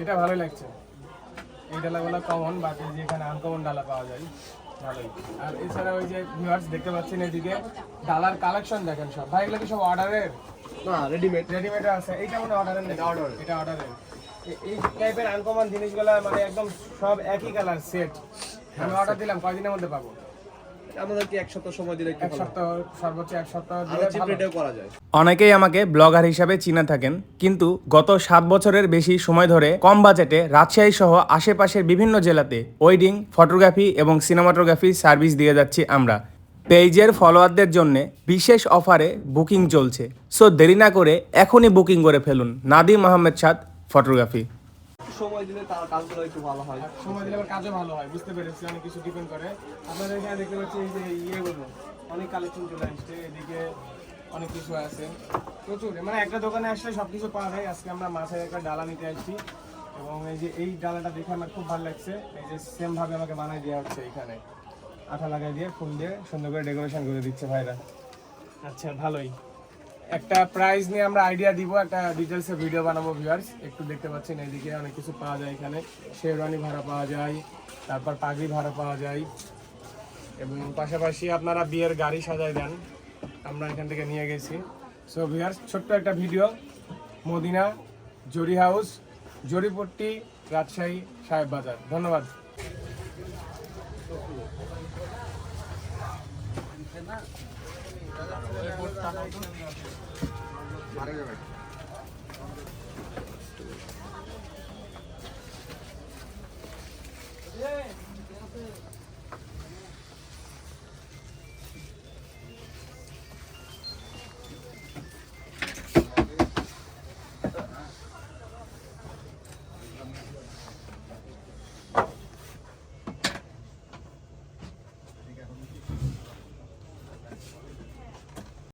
এটা ভালোই লাগছে। এই ডালাগুলো কমন বাকি যেখানে আনকমন ডালা পাওয়া যায় ভালোই। আর এছাড়া ওই যে ভিউয়ার্স দেখতে পাচ্ছেন এদিকে ডালার কালেকশন দেখেন সব। ভাই এগুলো কি সব অর্ডারের না রেডিমেড রেডিমেড আছে। এইটা মনে অর্ডারের এটা অর্ডার এটা অর্ডারের এই টাইপের আনকমন জিনিসগুলো মানে একদম সব একই কালার সেট আমি অর্ডার দিলাম কয়দিনের মধ্যে পাবো? আমাদেরকে এক সপ্তাহ সময় দিলে এক সপ্তাহ সর্বোচ্চ এক সপ্তাহ দিলে ভালো। করা যায়। অনেকেই আমাকে ব্লগার হিসাবে চিনে থাকেন কিন্তু গত সাত বছরের বেশি সময় ধরে কম বাজেটে রাজশাহী সহ আশেপাশের বিভিন্ন জেলাতে ওয়েডিং ফটোগ্রাফি এবং সিনেমাটোগ্রাফি সার্ভিস দিয়ে যাচ্ছি আমরা। পেজের ফলোয়ারদের জন্য বিশেষ অফারে বুকিং চলছে। সো দেরি না করে এখনই বুকিং করে ফেলুন। নাদিম আহমেদ সাদ ফটোগ্রাফি। সময় দিলে তার কাজগুলো একটু ভালো হয়। সময় দিলে আবার কাজও ভালো হয় বুঝতে পেরেছি অনেক কিছু ডিপেন্ড করে। আপনাদের এখানে দেখতে পাচ্ছি এই যে ইয়েগুলো অনেক কালেকশন চলে আসছে এদিকে অনেক কিছু আছে। প্রচুর মানে একটা দোকানে আসলে সব কিছু পাওয়া যায়। আজকে আমরা মাছের একটা ডালা নিতে আসছি এবং এই যে এই ডালাটা দেখে আমার খুব ভালো লাগছে। এই যে সেম ভাবে আমাকে বানাই দেওয়া হচ্ছে এখানে। আঠা লাগাই দিয়ে ফুল দিয়ে সুন্দর করে ডেকোরেশন করে দিচ্ছে ভাইরা। আচ্ছা ভালোই। একটা প্রাইস নিয়ে আমরা আইডিয়া দিব, একটা ডিটেলসে ভিডিও বানাবো ভিউয়ার্স একটু দেখতে পাচ্ছেন, এদিকে অনেক কিছু পাওয়া যায় এখানে। শেরওয়ানি ভাড়া পাওয়া যায়, তারপর পাগড়ি ভাড়া পাওয়া যায়। এবং পাশাপাশি আপনারা বিয়ের গাড়ি সাজায় দেন। আমরা এখান থেকে নিয়ে গেছি। সো ভিউয়ার্স ছোট্ট একটা ভিডিও মদিনা জরি হাউস, জরিপট্টি, রাজশাহী, সাহেব বাজার। ধন্যবাদ। মারা যাবে